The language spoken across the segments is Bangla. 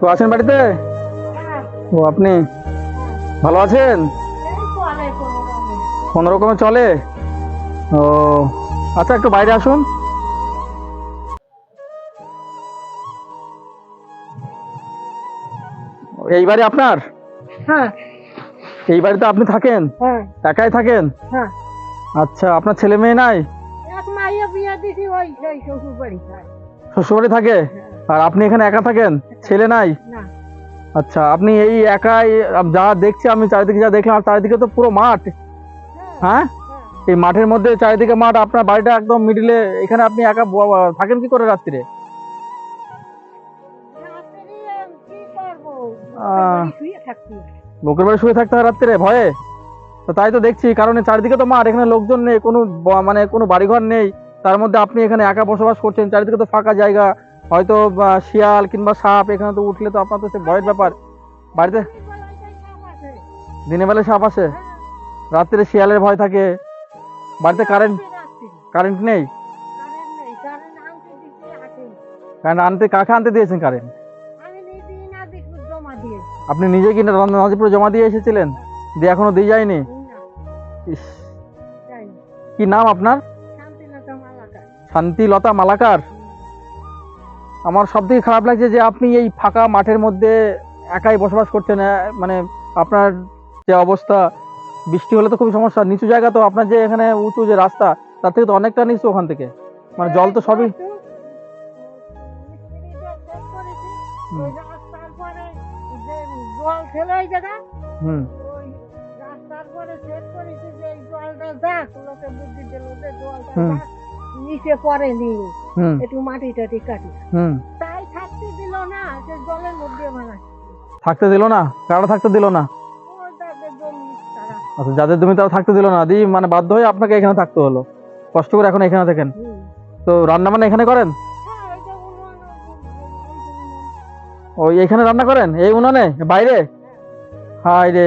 তো আছেন বাড়িতে? ও আপনি? ভালো আছেন? কোন রকমে চলে? ও আচ্ছা একটু বাইরে আসুন। এই বাড়ি আপনার? হ্যাঁ। এই বাড়িতে আপনি থাকেন? হ্যাঁ। একাই থাকেন? হ্যাঁ। আচ্ছা আপনার ছেলে মেয়ে নাই? এক বিয়া দিছি ওই সেই শ্বশুর বাড়ি যায় শ্বশুরবাড়ি থাকে? আর আপনি এখানে একা থাকেন? ছেলে নাই? না। আচ্ছা আপনি এই একাই যা দেখছি আমি চারিদিকে যা দেখলাম চারিদিকে তো পুরো মাঠ। হ্যাঁ। হ্যাঁ? এই মাঠের মধ্যে চারিদিকে মাঠ আপনার বাড়িটা একদম মিডিলে এখানে আপনি একা থাকেন কি করে রাত্রিরে? লোকের বাড়ি শুয়ে থাকতে হয় রাত্রিরে? ভয়ে? তো তাই তো দেখছি, কারণ চারিদিকে তো মাঠ, এখানে লোকজন নেই, কোনো মানে কোনো বাড়িঘর নেই। তার মধ্যে আপনি এখানে একা বসবাস করছেন, চারিদিকে তো ফাঁকা জায়গা। হয়তো শিয়াল কিংবা সাপ, এখানে তো উঠলে তো আপনার তো সে ভয়ের ব্যাপার। বাড়িতে দিনের বেলায় সাপ আসে? রাত্রে শিয়ালের ভয় থাকে। বাড়িতে কারেন্ট কারেন্ট নেই? কারেন্ট আনতে, কাকে আনতে দিয়েছেন কারেন্ট আপনি নিজে কি নাজিপুরে জমা দিয়ে এসেছিলেন? দিয়ে এখনও দিয়ে যায়নি? কি নাম আপনার? শান্তিলতা মালাকার। আমার সব থেকে খারাপ লাগছে যে আপনি এই ফাঁকা মাঠের মধ্যে একাই বসবাস করছেন মানে আপনার যে অবস্থা বৃষ্টি হলে তো খুবই সমস্যা। নিচু জায়গা তো আপনার যে এখানে উঁচু যে রাস্তা তার থেকে তো অনেকটা নিচু ওখান থেকে। মানে জল তো সবই হুম। জলটা লোকে বুদ্ধি দিল যে জলটা হুম। নিচে পরে নি একটু মাটি টাটি কাটি। তাই থাকতে দিল না সে জলের মধ্যে বানায়। থাকতে দিল না? কারা থাকতে দিল না? জমি তারা। আচ্ছা যাদের তুমি তাও থাকতে দিল না? দি মানে বাধ্য হয়ে আপনাকে এখানে থাকতে হলো। কষ্ট করে এখন এখানে থাকেন? তো রান্না বান্না এখানে করেন? হ্যাঁ, ওই ওই এখানে রান্না করেন? এই উনানে? বাইরে? হাই রে।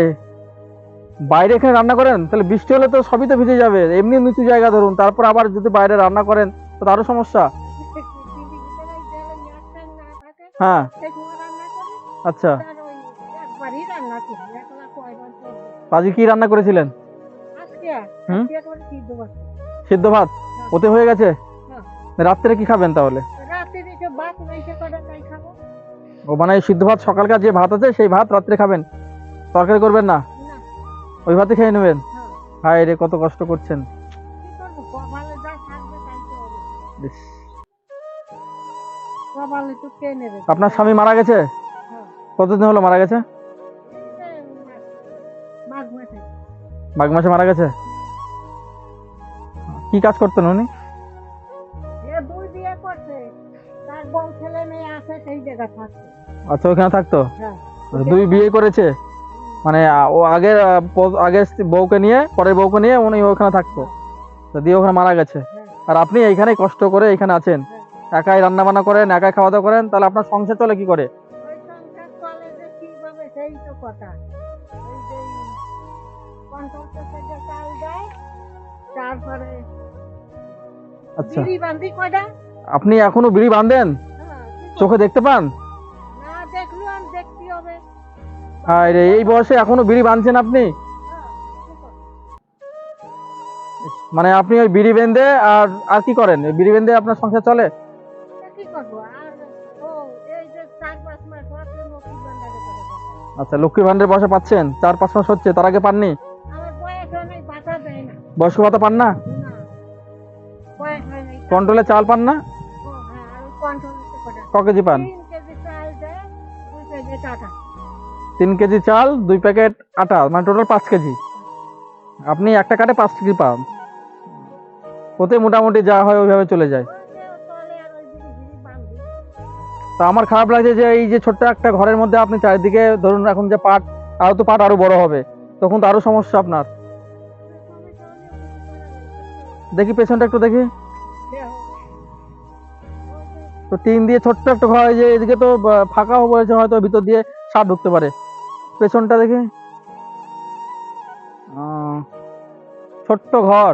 বাইরে এখানে রান্না করেন তাহলে বৃষ্টি হলে তো সবই তো ভিজে যাবে এমনি নিচু জায়গা ধরুন তারপর আবার যদি বাইরে রান্না করেন তো তারও সমস্যা হ্যাঁ আচ্ছা। আজকে কি রান্না করেছিলেন? সিদ্ধ ভাত। ওতে হয়ে গেছে হ্যাঁ। রাত্রে কি খাবেন তাহলে। ও মানে সিদ্ধ ভাত সকালকার যে ভাত আছে সেই ভাত রাত্রে খাবেন তরকারি করবেন না, ওই ভাতে খেয়ে নেবেন? হ্যাঁ, হায় রে কত কষ্ট করছেন। নেবে? আপনার স্বামী মারা গেছে? হ্যাঁ। কতদিন হলো মারা গেছে? মাঘ- মাসে। মারা গেছে? কি কাজ করতেন উনি। আচ্ছা ওখানে থাকতো? হ্যাঁ। দুই বিয়ে করেছে? মানে ও আগের আগের বউকে নিয়ে পরের বউকে নিয়ে উনি ওখানে থাকতো। তো দিয়ে ওখানে মারা গেছে। আর আপনি এইখানে কষ্ট করে এখানে আছেন। একাই রান্না বান্না করেন একাই খাওয়া দাওয়া করেন তাহলে আপনার সংসার চলে কি করে? আচ্ছা। আপনি এখনও বিড়ি বাঁধেন হ্যাঁ? চোখে দেখতে পান? হায় রে এই বয়সে এখনও বিড়ি বাঁধছেন আপনি? মানে আপনি ওই বিড়ি বেঁধে আর আর কি করেন? বিড়ি বেঁধে আপনার সংসার চলে? আর লক্ষ্মী ভান্ডারে। আচ্ছা লক্ষ্মী ভান্ডারের পয়সা পাচ্ছেন? চার পাঁচ মাস হচ্ছে তার আগে পাননি? বয়স বয়স্ক ভাতা পান না? বয়স কন্ট্রোলে চাল পান না? হ্যাঁ, আর ক কেজি পান? তিন কেজি চাল, দুই প্যাকেট আটা মানে টোটাল পাঁচ কেজি। আপনি একটা কাটে পাঁচ কেজি পান। ওতে মোটামুটি যা হয় ওইভাবে চলে যায়। তা আমার খারাপ লাগছে যে এই যে ছোট্ট একটা ঘরের মধ্যে আপনি চারিদিকে ধরুন এখন যে পাট, আরও তো পাট আরও বড় হবে, তখন তো আরও সমস্যা আপনার। দেখি পেছনটা একটু দেখি। তো টিন দিয়ে ছোট্ট একটা ঘর যে এদিকে তো ফাঁকাও হয়েছে, হয়তো ভিতর দিয়ে সাপ ঢুকতে পারে। পেছনটা দেখি। ছোট্ট ঘর।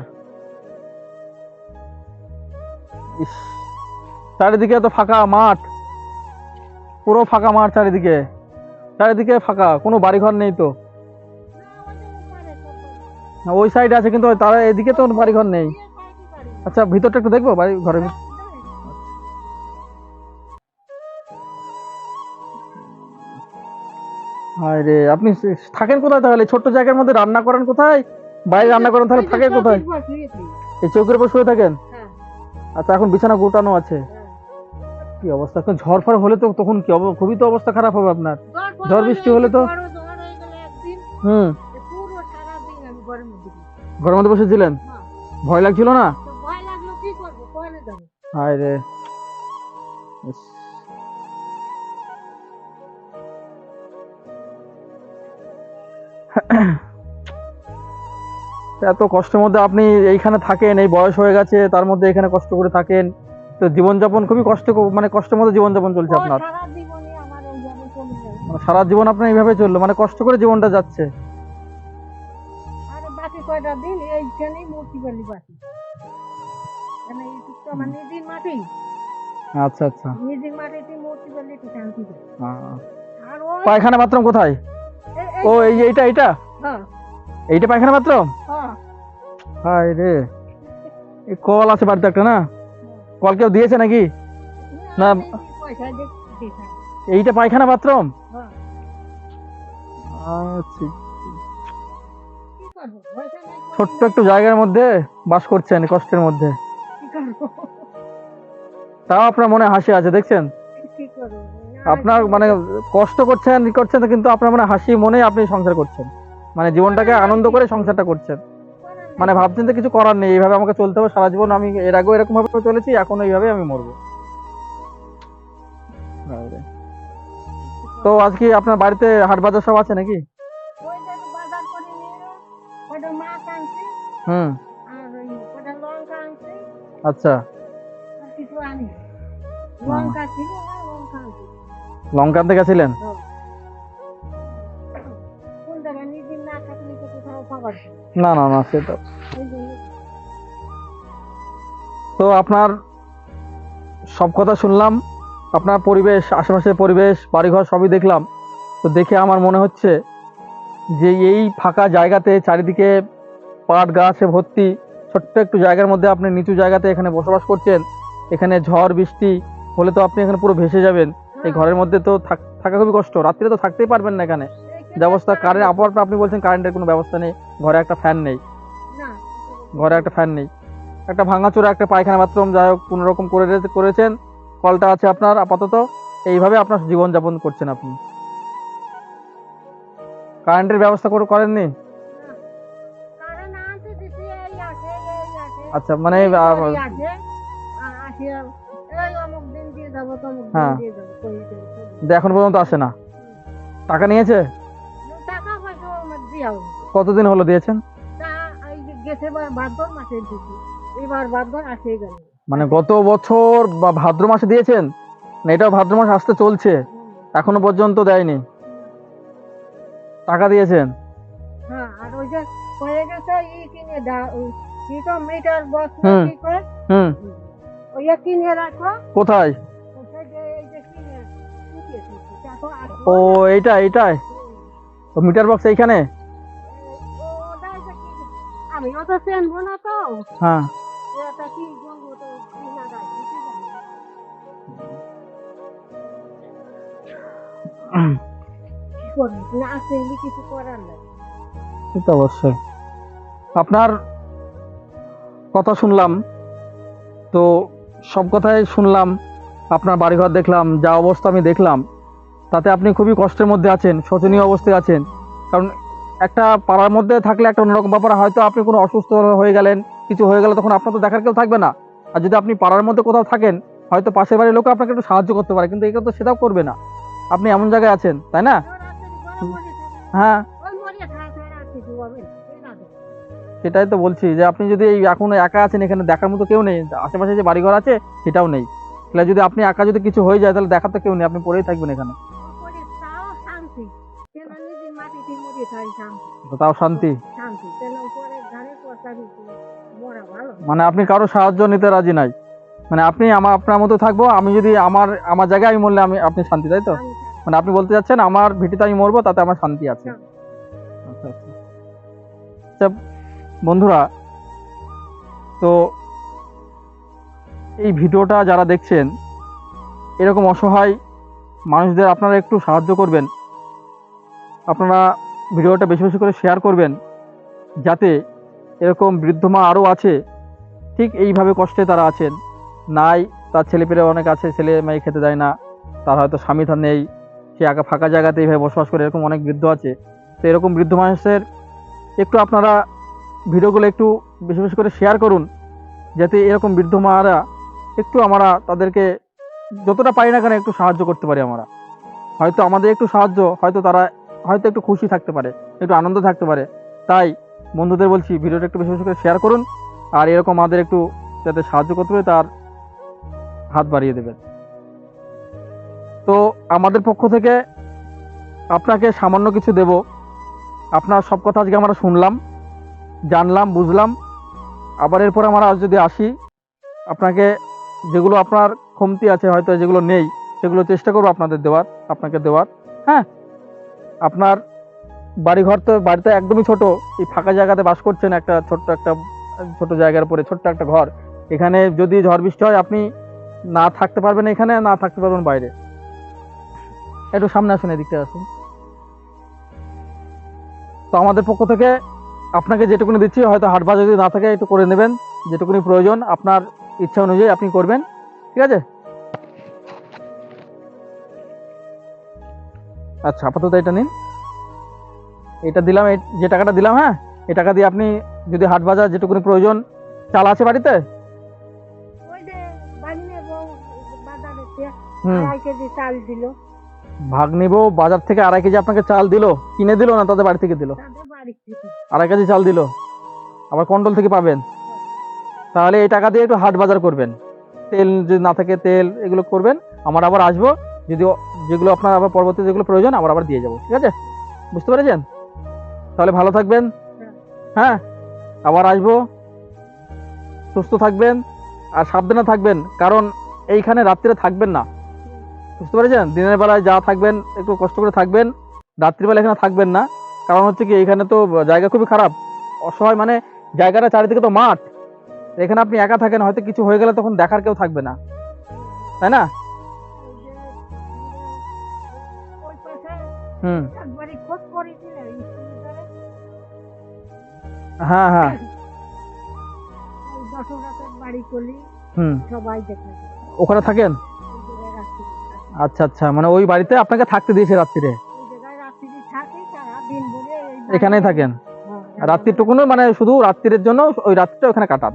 ইস, চারিদিকে তো ফাঁকা মাঠ। পুরো ফাঁকা মাঠ চারিদিকে। চারিদিকে ফাঁকা, কোনো বাড়িঘর নেই তো। ওই সাইডে আছে কিন্তু তারা এদিকে তো নেই বাড়ি বাড়ি। আচ্ছা ভিতরটা একটু দেখব? বাড়ি, ঘরের হায় রে আপনি থাকেন কোথায় তাহলে? ছোট্ট জায়গার মধ্যে রান্না করেন কোথায়? বাইরে রান্না করেন তাহলে থাকেন কোথায়। এই চৌকের উপর শুয়ে থাকেন? হ্যাঁ, আচ্ছা এখন বিছানা গোটানো আছে। কি অবস্থা? এখন ঝড় ফড় হলে তো তখন কি খুবই তো অবস্থা খারাপ হবে আপনার। ঝড় বৃষ্টি হলে তো- হুম। ঘরের মধ্যে বসেছিলেন হ্যাঁ, ভয় লাগছিল না? হায় রে। এত কষ্টের মধ্যে আপনি এইখানে থাকেন এই বয়স হয়ে গেছে তার মধ্যে এখানে কষ্ট করে থাকেন। তো জীবনযাপন খুবই কষ্ট মানে কষ্টের মধ্যে জীবনযাপন চলছে আপনার। সারা জীবনে মানে সারা জীবন আপনার এইভাবে চলল মানে কষ্ট করে জীবনটা যাচ্ছে। মানে আচ্ছা আচ্ছা। পায়খানা বাথরুম কোথায়? ও এই এইটা এইটা? হ্যাঁ। এইটা পায়খানা বাথরুম? হায় রে। এই কল আছে বাড়িতে একটা না? কল কেউ দিয়েছে নাকি? না। এইটা পায়খানা বাথরুম? আচ্ছা। ছোট্ট একটু জায়গার মধ্যে বাস করছেন কষ্টের মধ্যে। তাও আপনার মনে হাসি আছে, দেখছেন? আপনার মানে কষ্ট করছেন করছেন, কিন্তু আপনার মনে হাসি মনে আপনি সংসার করছেন। মানে জীবনটাকে আনন্দ করে সংসারটা করছেন। মানে ভাবছেন যে কিছু করার নেই এইভাবে আমাকে চলতে হবে সারা জীবন আমি এর আগেও এরকম ভাবে চলেছি এখন এইভাবে আমি মরবো। আরে। তো আজকে আপনার বাড়িতে হাট বাজার সব আছে নাকি? হুম। আচ্ছা। লঙ্কা আনতে গেছিলেন? হ্যাঁ। কোন না থাকলে কোথাও না না না সেটা। তো আপনার সব কথা শুনলাম আপনার পরিবেশ আশেপাশের পরিবেশ বাড়িঘর সবই দেখলাম। তো দেখে আমার মনে হচ্ছে যে এই ফাঁকা জায়গাতে চারিদিকে পাট গাছে ভর্তি ছোট্ট একটু জায়গার মধ্যে আপনি নিচু জায়গাতে এখানে বসবাস করছেন এখানে ঝড় বৃষ্টি হলে তো আপনি এখানে পুরো ভেসে যাবেন। এই ঘরের মধ্যে তো থাক- থাকা খুবই কষ্ট রাত্রে তো থাকতেই পারবেন না এখানে। ব্যবস্থা কারেন্ট আপনি বলছেন কারেন্টের কোনো ব্যবস্থা নেই। ঘরে একটা ফ্যান নেই। না। ঘরে একটা ফ্যান নেই। একটা ভাঙাচোরা একটা পায়খানা বাথরুম যাই হোক কোনো রকম করে করেছেন। কলটা আছে আপনার আপাতত। এইভাবে আপনার জীবন যাপন করছেন আপনি। কারেন্টের ব্যবস্থা করে করেননি? আচ্ছা মানে হ্যাঁ। এখন পর্যন্ত আসে না। টাকা নিয়েছে? টাকা কতদিন হলো দিয়েছেন? মানে গত বছর বা ভাদ্র মাসে দিয়েছেন? না এটাও ভাদ্র মাস আসতে চলছে। এখনও পর্যন্ত দেয়নি। টাকা দিয়েছেন? হ্যাঁ কোথায়? ও এইটা এইটাই? মিটার বক্স এইখানে? আমি অত চেনবো না তো। হ্যাঁ। এটা কি বলব না। কিছু করার নাই। তো অবশ্যই। আপনার কথা শুনলাম তো সব কথাই শুনলাম আপনার বাড়িঘর দেখলাম যা অবস্থা আমি দেখলাম তাতে আপনি খুবই কষ্টের মধ্যে আছেন শোচনীয় অবস্থায় আছেন। কারণ একটা পাড়ার মধ্যে থাকলে একটা অন্যরকম ব্যাপার, হয়তো আপনি কোনো অসুস্থ হয়ে গেলেন, কিছু হয়ে গেলে তখন আপনার তো দেখার কেউ থাকবে না আর যদি আপনি পাড়ার মধ্যে কোথাও থাকেন, হয়তো পাশের বাড়ির লোক আপনাকে একটু সাহায্য করতে পারে, কিন্তু এটা তো সেটাও করবে না আপনি এমন জায়গায় আছেন, তাই না। হ্যাঁ। সেটাই তো বলছি যে আপনি যদি এখন একা আছেন, এখানে দেখার মতো কেউ নেই, আশেপাশে যে বাড়িঘর আছে, সেটাও নেই তাহলে যদি আপনি একা যদি কিছু হয়ে যায়, তাহলে দেখার তো কেউ নেই, আপনি পড়েই থাকবেন এখানে তাও শান্তি? মানে আপনি কারও সাহায্য নিতে রাজি নাই। মানে আপনি আমার আপনার মতো থাকব আমি যদি আমার আমার জায়গায় আমি মরলে আমি আপনি শান্তি তাই তো? মানে আপনি বলতে যাচ্ছেন আমার ভিটিতে আমি মরবো তাতে আমার শান্তি আছে। আচ্ছা আচ্ছা। আচ্ছা, বন্ধুরা তো এই ভিডিওটা যারা দেখছেন এরকম অসহায় মানুষদের আপনারা একটু সাহায্য করবেন। আপনারা ভিডিওটা বেশি বেশি করে শেয়ার করবেন, যাতে এরকম বৃদ্ধ মা আরও আছে, ঠিক এইভাবে কষ্টে তারা আছেন। নাই, তার ছেলেপেলে অনেক আছে, ছেলে মেয়ে খেতে দেয় না, তার হয়তো স্বামী তার নেই, সে একা ফাঁকা জায়গাতে এইভাবে বসবাস করে, এরকম অনেক বৃদ্ধ আছে। তো এরকম বৃদ্ধ মানুষের একটু আপনারা ভিডিওগুলো একটু বেশি বেশি করে শেয়ার করুন, যাতে এরকম বৃদ্ধ মারা একটু আমরা তাদেরকে যতটা পারি না কেন একটু সাহায্য করতে পারি আমরা। হয়তো আমাদের একটু সাহায্য, হয়তো তারা হয়তো একটু খুশি থাকতে পারে, একটু আনন্দ থাকতে পারে। তাই বন্ধুদের বলছি, ভিডিওটা একটু বেশি বেশি করে শেয়ার করুন, আর এরকম আমাদের একটু যাতে সাহায্য করতে পারে, তার হাত বাড়িয়ে দেবেন। তো আমাদের পক্ষ থেকে আপনাকে সামান্য কিছু দেব। আপনার সব কথা আজকে আমরা শুনলাম, জানলাম, বুঝলাম। আবার এরপর আমরা আজ যদি আসি, আপনাকে যেগুলো আপনার কমতি আছে, হয়তো যেগুলো নেই, সেগুলো চেষ্টা করব আপনাদের দেওয়ার, আপনাকে দেওয়ার। হ্যাঁ আপনার বাড়িঘর তো বাড়িতে একদমই ছোট, এই ফাঁকা জায়গাতে বাস করছেন একটা ছোট্ট একটা, ছোট জায়গার উপরে, ছোট্ট একটা ঘর। এখানে যদি ঝড় বৃষ্টি হয়, আপনি না থাকতে পারবেন এখানে, না থাকতে পারবেন বাইরে। একটু সামনে আসুন এদিকটা আসুন। তো আমাদের পক্ষ থেকে আপনাকে যেটুকুনি দিচ্ছি, হয়তো হাট যদি না থাকে, একটু করে নেবেন। যেটুকুনি প্রয়োজন, আপনার ইচ্ছা অনুযায়ী আপনি করবেন। ঠিক আছে? আচ্ছা আপাতত এটা নিন। এটা দিলাম এই যে টাকাটা দিলাম হ্যাঁ? এই টাকা দিয়ে আপনি যদি হাট বাজার যেটুকুনি প্রয়োজন চাল আছে বাড়িতে? ওই বউ হুম। চাল দিল। ভাগ নিব বাজার থেকে আড়াই কেজি আপনাকে চাল দিলো কিনে দিলো না তাদের বাড়ি থেকে দিলো? আড়াই কেজি চাল দিলো। আবার কন্ট্রোল থেকে পাবেন। তাহলে এই টাকা দিয়ে একটু হাট বাজার করবেন। তেল যদি না থাকে তেল এগুলো করবেন। আমার আবার আসব। যদি যেগুলো আপনার আবার পরবর্তী যেগুলো প্রয়োজন আবার আবার দিয়ে যাব। ঠিক আছে? বুঝতে পেরেছেন? তাহলে ভালো থাকবেন। হ্যাঁ? আবার আসব। সুস্থ থাকবেন আর সাবধানে থাকবেন, কারণ এইখানে রাত্রিরে থাকবেন না। বুঝতে পেরেছেন? দিনের বেলায় যা থাকবেন, একটু কষ্ট করে থাকবেন। রাত্রিবেলা এখানে থাকবেন না। কারণ হচ্ছে কি, এইখানে তো জায়গা খুবই খারাপ। অসহায় মানে জায়গাটা চারিদিকে তো মাঠ। এখানে আপনি একা থাকেন, হয়তো কিছু হয়ে গেলে তখন দেখার কেউ থাকবে না। তাই না? হুম। হ্যাঁ হ্যাঁ। বাড়ি করলি হুম। সবাই দেখে ওখানে থাকেন? আচ্ছা আচ্ছা। মানে ওই বাড়িতে আপনাকে থাকতে দিয়েছে রাত্রিরে? এখানেই থাকেন? হ্যাঁ, রাত্রিটুকুনো মানে শুধু রাত্রির জন্য ওই রাত্রিটা ওখানে কাটান।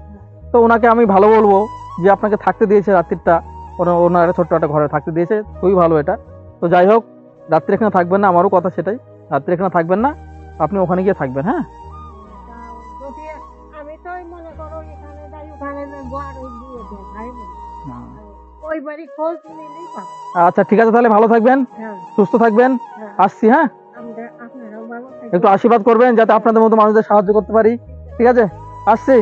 তো ওনাকে আমি ভালো বলব যে আপনাকে থাকতে দিয়েছে রাত্রিটা। ওনা- ওনার একটা ছোট্ট একটা ঘরে থাকতে দিয়েছে খুবই ভালো এটা। তো যাই হোক রাত্রি এখানে থাকবেন না আমারও কথা সেটাই। রাত্রি এখানে থাকবেন না আপনি ওখানে গিয়ে থাকবেন হ্যাঁ? আমি তো মনে করো এখানে যাই ওখানে দিয়ে দেয় ভাই বলে। ওই বাড়ি খোঁজ নিলেই পাবো। আচ্ছা ঠিক আছে তাহলে ভালো থাকবেন হ্যাঁ। সুস্থ থাকবেন হ্যাঁ। আসছি হ্যাঁ। একটু আশীর্বাদ করবেন যাতে আপনাদের মতো মানুষদের সাহায্য করতে পারি। ঠিক আছে আসছি।